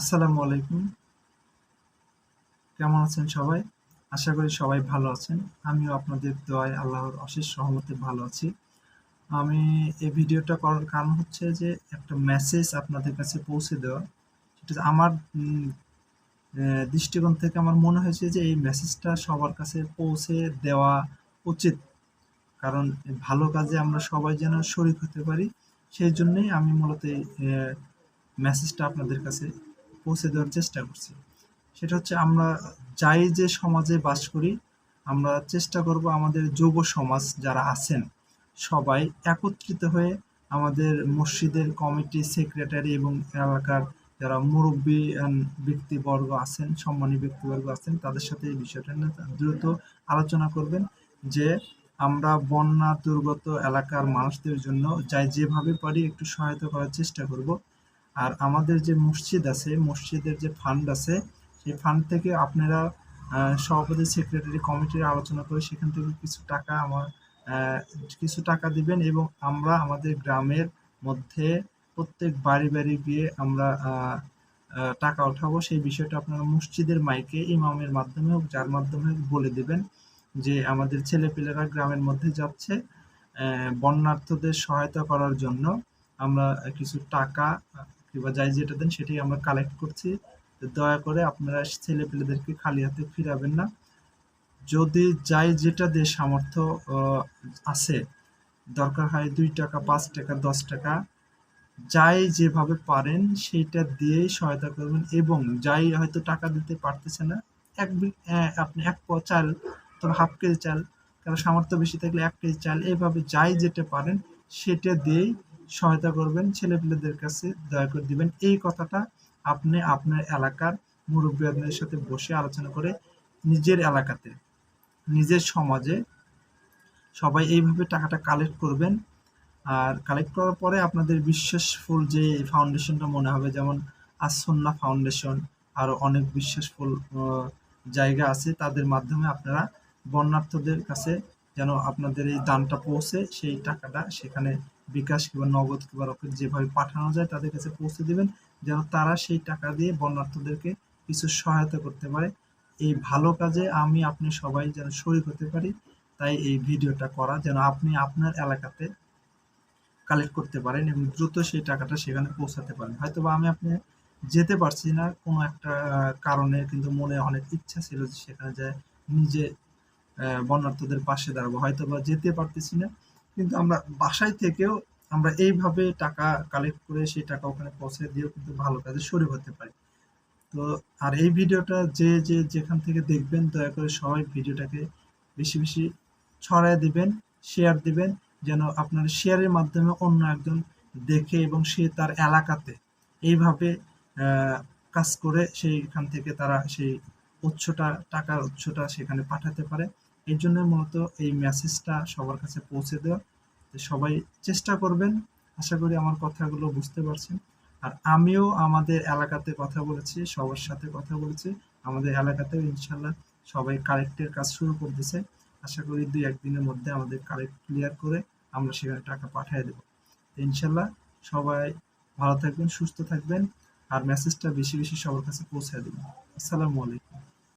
আসসালামু আলাইকুম। কেমন আছেন সবাই? আশা করি সবাই ভালো আছেন। আমিও আপনাদের দোয়ায় আল্লাহর অশেষ সহমতে ভালো আছি। আমি এই ভিডিওটা করার কারণ হচ্ছে যে একটা মেসেজ আপনাদের কাছে পৌঁছে দেওয়া। সেটা আমার দৃষ্টিকোণ থেকে আমার মনে হয়েছে যে এই মেসেজটা সবার কাছে পৌঁছে দেওয়া উচিত। কারণ ভালো কাজে আমরা সবাই যেন শরিক হতে পারি। সেই জন্যই আমি মূলত মেসেজটা আপনাদের কাছে পৌঁছে দেওয়ার চেষ্টা করছি। সেটা হচ্ছে আমরা যাই যে সমাজে বাস করি, আমরা চেষ্টা করব আমাদের যুব সমাজ যারা আছেন, সবাই একত্রিত হয়ে আমাদের মসজিদের কমিটি, সেক্রেটারি এবং এলাকার যারা মুরব্বী ব্যক্তিবর্গ আছেন, সম্মানী ব্যক্তিবর্গ আছেন, তাদের সাথে এই বিষয়টা নিয়ে দ্রুত আলোচনা করবেন যে আমরা বন্যা দুর্গত এলাকার মানুষদের জন্য যাই যেভাবে পারি একটু সহায়তা করার চেষ্টা করব। আর আমাদের যে মসজিদ আছে, মসজিদের যে ফান্ড আছে, সেই ফান্ড থেকে আপনারা সভাপতি সেক্রেটারি কমিটির আলোচনা করে সেখান থেকে কিছু টাকা আমার কিছু টাকা দিবেন এবং আমরা আমাদের গ্রামের মধ্যে প্রত্যেক বাড়ি বাড়ি গিয়ে আমরা টাকা উঠাবো। সেই বিষয়টা আপনারা মসজিদের মাইকে ইমামের মাধ্যমে হোক, যার মাধ্যমে বলে দিবেন যে আমাদের ছেলেপেলেরা গ্রামের মধ্যে যাচ্ছে বন্যার্থদের সহায়তা করার জন্য আমরা কিছু টাকা কিংবা যাই যেটা দেন সেটাই আমরা কালেক্ট করছি। দয়া করে আপনারা ছেলে পেলেদেরকে খালি হাতে ফিরাবেন না। যদি যাই যেটা দিয়ে সামর্থ্য আছে, দরকার হয় দুই টাকা, পাঁচ টাকা, দশ টাকা, যাই যেভাবে পারেন সেইটা দিয়েই সহায়তা করবেন এবং যাই হয়তো টাকা দিতে পারতেছে না, এক আপনি এক প চাল তবে হাফ কেজি চাল কারণ সামর্থ্য বেশি থাকলে এক কেজি চাল এইভাবে যাই যেটা পারেন সেটা দিয়েই সহায়তা করবেন, ছেলেপেলেদের কাছে দয়া করে দিবেন। এই কথাটা আপনি আপনার এলাকার মুরব্বীদের সাথে বসে আলোচনা করে নিজের এলাকাতে, নিজের সমাজে সবাই এইভাবে টাকাটা কালেক্ট করবেন। আর কালেক্ট করার পরে আপনাদের বিশ্বাসফুল যে ফাউন্ডেশনটা মনে হবে, যেমন আসন্না ফাউন্ডেশন আরও অনেক বিশ্বাসফুল জায়গা আছে, তাদের মাধ্যমে আপনারা বন্যার্থদের কাছে যেন আপনাদের এই দানটা পৌঁছে, সেই টাকাটা সেখানে বিকাশ কিংবা নগদ কিংবা রকেট যেভাবে পাঠানো যায় তাদের কাছে পৌঁছে দেবেন, যেন তারা সেই টাকা দিয়ে বন্যার্থদেরকে কিছু সহায়তা করতে পারে। এই ভালো কাজে আমি আপনি সবাই যেন শরিক হতে পারি, তাই এই ভিডিওটা করা, যেন আপনি আপনার এলাকাতে কালেক্ট করতে পারেন এবং দ্রুত সেই টাকাটা সেখানে পৌঁছাতে পারেন। হয়তো বা আমি আপনি যেতে পারছি না কোনো একটা কারণে, কিন্তু মনে অনেক ইচ্ছা ছিল যে সেখানে যায় নিজে বন্যার্থদের পাশে দাঁড়াবো। হয়তো বা যেতে পারতেছি না কিন্তু আমরা বাসায় থেকেও আমরা এইভাবে টাকা কালেক্ট করে সেই টাকা ওখানে পৌঁছে দিয়েও কিন্তু ভালো কাজে শুরু হতে পারি। তো আর এই ভিডিওটা যে যে যেখান থেকে দেখবেন, দয়া করে সবাই ভিডিওটাকে বেশি বেশি ছড়ায় দিবেন শেয়ার দিবেন, যেন আপনার শেয়ারের মাধ্যমে অন্য একজন দেখে এবং সে তার এলাকাতে এইভাবে কাজ করে সেইখান থেকে তারা সেই উৎসটা, টাকার উৎসটা সেখানে পাঠাতে পারে। এই জন্য মূলত এই মেসেজটা সবার কাছে পৌঁছে দেওয়া। সবাই চেষ্টা করবেন। আশা করি আমার কথাগুলো বুঝতে পারছেন। আর আমিও আমাদের এলাকাতে কথা বলেছি, সবার সাথে কথা বলেছি। আমাদের এলাকাতেও ইনশাল্লাহ সবাই কারেক্টের কাজ শুরু করতেছে। আশা করি দুই একদিনের মধ্যে আমাদের কারেক্ট ক্লিয়ার করে আমরা সেখানে টাকা পাঠিয়ে দেব। ইনশাল্লাহ সবাই ভালো থাকবেন, সুস্থ থাকবেন। আর মেসেজটা বেশি বেশি সবার কাছে পৌঁছে দেবেন আসসালামু আলাইকুম।